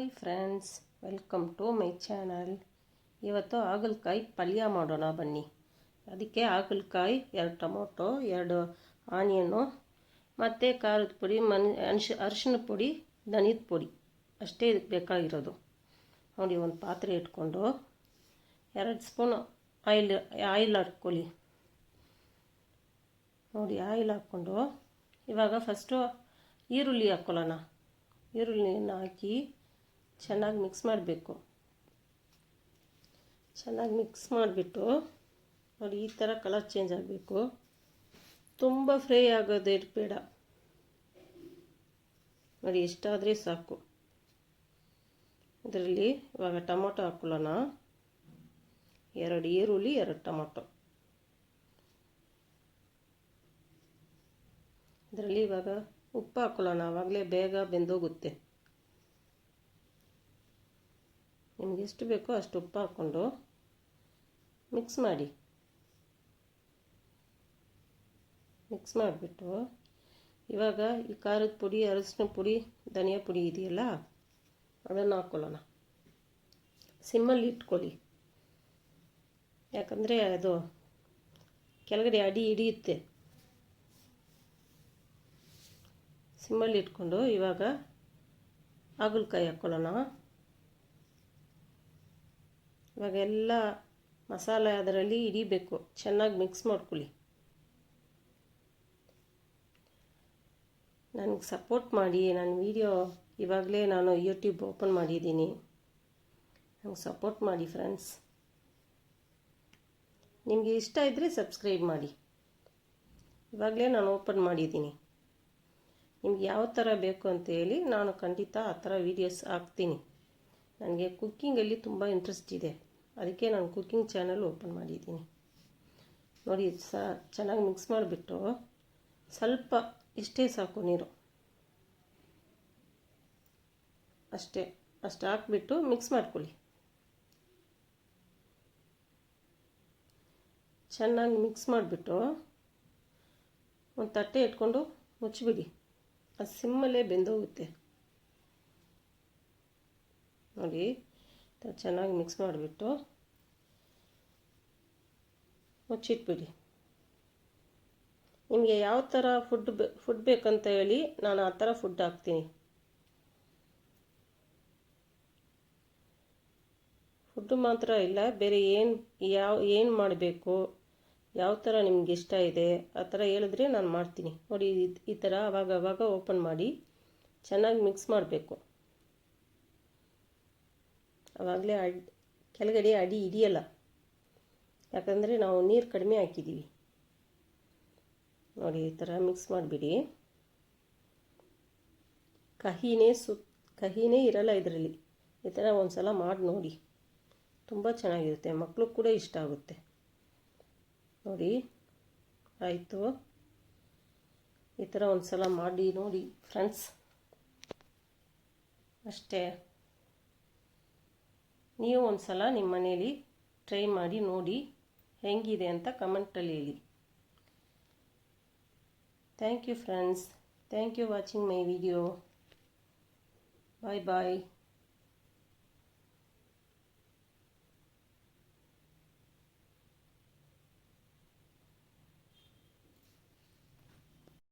Hi friends, welcome to my channel. ಇವತ್ತು ಹಾಗಲಕಾಯಿ ಪಲ್ಯ ಮಾಡೋಣ ಬನ್ನಿ. ಅದಕ್ಕೆ ಹಾಗಲಕಾಯಿ, ಎರಡು ಟೊಮೊಟೊ, ಎರಡು ಆನಿಯನ್ನು ಮತ್ತು ಖಾರದ ಪುಡಿ, ಮನ್ ಅನ್ಶ ಅರಿಶಿನ ಪುಡಿ, ಧನಿದ ಪುಡಿ. ಅಷ್ಟೇ ಇದಕ್ಕೆ ಬೇಕಾಗಿರೋದು. ನೋಡಿ, ಒಂದು ಪಾತ್ರೆ ಇಟ್ಕೊಂಡು ಎರಡು ಸ್ಪೂನ್ ಆಯಿಲ್ ಆಯಿಲ್ ಹಾಕ್ಕೊಳ್ಳಿ. ನೋಡಿ, ಆಯಿಲ್ ಹಾಕ್ಕೊಂಡು ಇವಾಗ ಫಸ್ಟು ಈರುಳ್ಳಿ ಹಾಕ್ಕೊಳ್ಳೋಣ. ಈರುಳ್ಳಿಯನ್ನು ಹಾಕಿ ಚೆನ್ನಾಗಿ ಮಿಕ್ಸ್ ಮಾಡಬೇಕು. ಚೆನ್ನಾಗಿ ಮಿಕ್ಸ್ ಮಾಡಿಬಿಟ್ಟು ನೋಡಿ ಈ ಥರ ಕಲರ್ ಚೇಂಜ್ ಆಗಬೇಕು. ತುಂಬ ಫ್ರೈ ಆಗೋದೇ ಬೇಡ. ನೋಡಿ ಎಷ್ಟಾದರೆ ಸಾಕು. ಇದರಲ್ಲಿ ಇವಾಗ ಟೊಮೊಟೊ ಹಾಕೊಳ್ಳೋಣ. ಎರಡು ಈರುಳ್ಳಿ, ಎರಡು ಟೊಮೊಟೊ. ಇದರಲ್ಲಿ ಇವಾಗ ಉಪ್ಪು ಹಾಕೊಳ್ಳೋಣ. ಆವಾಗಲೇ ಬೇಗ ಬೆಂದೋಗುತ್ತೆ. ನಿಮ್ಗೆ ಎಷ್ಟು ಬೇಕೋ ಅಷ್ಟು ಉಪ್ಪು ಹಾಕ್ಕೊಂಡು ಮಿಕ್ಸ್ ಮಾಡಿ. ಮಿಕ್ಸ್ ಮಾಡಿಬಿಟ್ಟು ಇವಾಗ ಈ ಖಾರದ ಪುಡಿ ಅರಸಿನ ಪುಡಿ, ಧನಿಯಾ ಪುಡಿ ಇದೆಯಲ್ಲ, ಅದನ್ನು ಹಾಕ್ಕೊಳ್ಳೋಣ ಸಿಮ್ಮಲ್ಲಿ ಇಟ್ಕೊಳ್ಳಿ. ಯಾಕಂದರೆ ಅದು ಕೆಳಗಡೆ ಅಡಿ ಹಿಡಿಯುತ್ತೆ. ಸಿಮ್ಮಲ್ಲಿ ಇಟ್ಕೊಂಡು ಇವಾಗ ಹಾಗಲಕಾಯಿ ಹಾಕ್ಕೊಳ್ಳೋಣ ಇವಾಗ ಎಲ್ಲ ಮಸಾಲೆ ಅದರಲ್ಲಿ ಹಿಡಿಬೇಕು. ಚೆನ್ನಾಗಿ ಮಿಕ್ಸ್ ಮಾಡ್ಕೊಳ್ಳಿ. ನನಗೆ ಸಪೋರ್ಟ್ ಮಾಡಿ ನನ್ನ ವಿಡಿಯೋ ಇವಾಗಲೇ ನಾನು ಯೂಟ್ಯೂಬ್ ಓಪನ್ ಮಾಡಿದ್ದೀನಿ. ನನಗೆ ಸಪೋರ್ಟ್ ಮಾಡಿ ಫ್ರೆಂಡ್ಸ್ ನಿಮಗೆ ಇಷ್ಟ ಇದ್ದರೆ ಸಬ್ಸ್ಕ್ರೈಬ್ ಮಾಡಿ. ಇವಾಗಲೇ ನಾನು ಓಪನ್ ಮಾಡಿದ್ದೀನಿ. ನಿಮ್ಗೆ ಯಾವ ಥರ ಬೇಕು ಅಂತ ಹೇಳಿ ನಾನು ಖಂಡಿತ ಆ ಥರ ವೀಡಿಯೋಸ್ ಹಾಕ್ತೀನಿ. ನನಗೆ ಕುಕ್ಕಿಂಗಲ್ಲಿ ತುಂಬ ಇಂಟ್ರೆಸ್ಟ್ ಇದೆ. ಅದಕ್ಕೆ ನಾನು ಕುಕ್ಕಿಂಗ್ ಚಾನಲ್ ಓಪನ್ ಮಾಡಿದ್ದೀನಿ. ನೋಡಿ, ಸ, ಚೆನ್ನಾಗಿ ಮಿಕ್ಸ್ ಮಾಡಿಬಿಟ್ಟು ಸ್ವಲ್ಪ ಇಷ್ಟೇ ಸಾಕು ನೀರು. ಅಷ್ಟೇ, ಅಷ್ಟು ಹಾಕ್ಬಿಟ್ಟು ಮಿಕ್ಸ್ ಮಾಡ್ಕೊಳ್ಳಿ. ಚೆನ್ನಾಗಿ ಮಿಕ್ಸ್ ಮಾಡಿಬಿಟ್ಟು ಒಂದು ತಟ್ಟೆ ಇಟ್ಕೊಂಡು ಮುಚ್ಚಿಬಿಡಿ. ಅದು ಸಿಮ್ಮಲ್ಲೇ ಬೆಂದೋಗುತ್ತೆ. ನೋಡಿ. ಚೆನ್ನಾಗಿ ಮಿಕ್ಸ್ ಮಾಡಿಬಿಟ್ಟು ಮುಚ್ಚಿಟ್ಬಿಡಿ. ನಿಮಗೆ ಯಾವ ಥರ ಫುಡ್ ಬೆ ಫುಡ್ ಬೇಕಂತ ಹೇಳಿ ನಾನು ಆ ಥರ ಫುಡ್ ಹಾಕ್ತೀನಿ. ಫುಡ್ಡು ಮಾತ್ರ ಇಲ್ಲ, ಬೇರೆ ಏನು, ಯಾವ, ಏನು ಮಾಡಬೇಕು, ಯಾವ ಥರ ನಿಮ್ಗೆ ಇಷ್ಟ ಇದೆ, ಆ ಥರ ಹೇಳಿದ್ರೆ ನಾನು ಮಾಡ್ತೀನಿ. ನೋಡಿ, ಈ ಥರ ಅವಾಗ ಅವಾಗ ಓಪನ್ ಮಾಡಿ ಚೆನ್ನಾಗಿ ಮಿಕ್ಸ್ ಮಾಡಬೇಕು. ಆವಾಗಲೇ ಅಡ್, ಕೆಳಗಡೆ ಅಡಿ ಹಿಡಿಯಲ್ಲ. ಯಾಕಂದರೆ ನಾವು ನೀರು ಕಡಿಮೆ ಹಾಕಿದ್ದೀವಿ ನೋಡಿ, ಈ ಥರ ಮಿಕ್ಸ್ ಮಾಡಿಬಿಡಿ. ಕಹಿನೇ ಸು, ಕಹಿನೇ ಇರಲ್ಲ ಇದರಲ್ಲಿ. ಈ ಥರ ಒಂದು ಸಲ ಮಾಡಿ ನೋಡಿ. ತುಂಬ ಚೆನ್ನಾಗಿರುತ್ತೆ. ಮಕ್ಕಳು ಕೂಡ ಇಷ್ಟ ಆಗುತ್ತೆ. ನೋಡಿ, ಆಯಿತು. ಈ ಥರ ಒಂದು ಸಲ ಮಾಡಿ ನೋಡಿ ಫ್ರೆಂಡ್ಸ್ ಅಷ್ಟೇ. ನೀವು ಒಂದು ಸಲ ನಿಮ್ಮ ಮನೇಲಿ ಟ್ರೈ ಮಾಡಿ ನೋಡಿ ಹೆಂಗಿದೆ ಅಂತ ಕಮೆಂಟಲ್ಲಿ ಹೇಳಿ. Thank you friends thank you watching my video bye bye